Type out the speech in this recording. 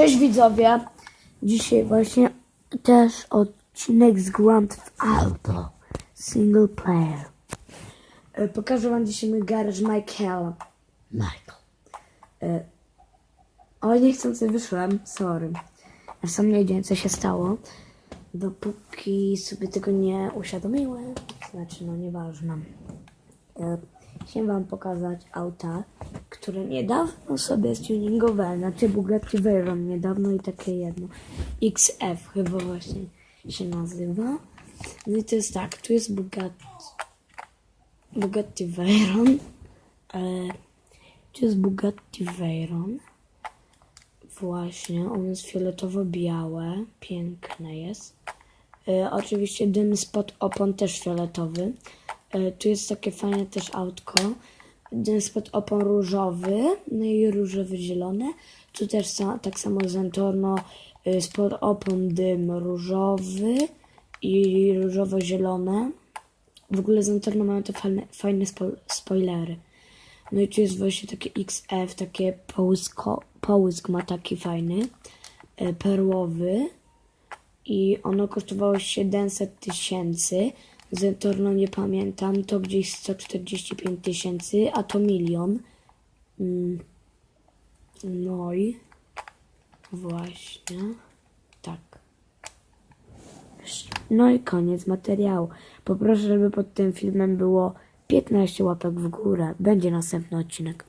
Cześć widzowie, dzisiaj właśnie też odcinek z Grand Theft Auto Single Player. E, Pokażę wam dzisiaj mój garaż Michaela. Michael. E, Oj, niechcący wyszłem, sorry. Zresztą nie wiem co się stało, dopóki sobie tego nie uświadomiłem. Znaczy, no nieważne. E, Chciałem wam pokazać auta, które niedawno sobie stuningowałem. Znaczy Bugatti Veyron niedawno i takie jedno. XF chyba właśnie się nazywa. No i to jest tak, tu jest Bugatti, Bugatti Veyron. Tu jest Bugatti Veyron. Właśnie, on jest fioletowo-białe. Piękne jest. E, oczywiście dym spod opon też fioletowy. E, tu jest takie fajne też autko. Spod opon różowy, no i różowy zielony. Tu też sa, tak samo Zentorno spod opon dym różowy i różowo-zielone. W ogóle Zentorno mają te fajne, fajne spo, spoilery. No i tu jest właśnie takie XF, takie połysko, połysk ma taki fajny, e, perłowy i ono kosztowało 700 tysięcy. Zentorno nie pamiętam, to gdzieś 145 tysięcy, a to milion. Mm. No i właśnie tak. No i koniec materiału. Poproszę, żeby pod tym filmem było 15 łapek w górę. Będzie następny odcinek.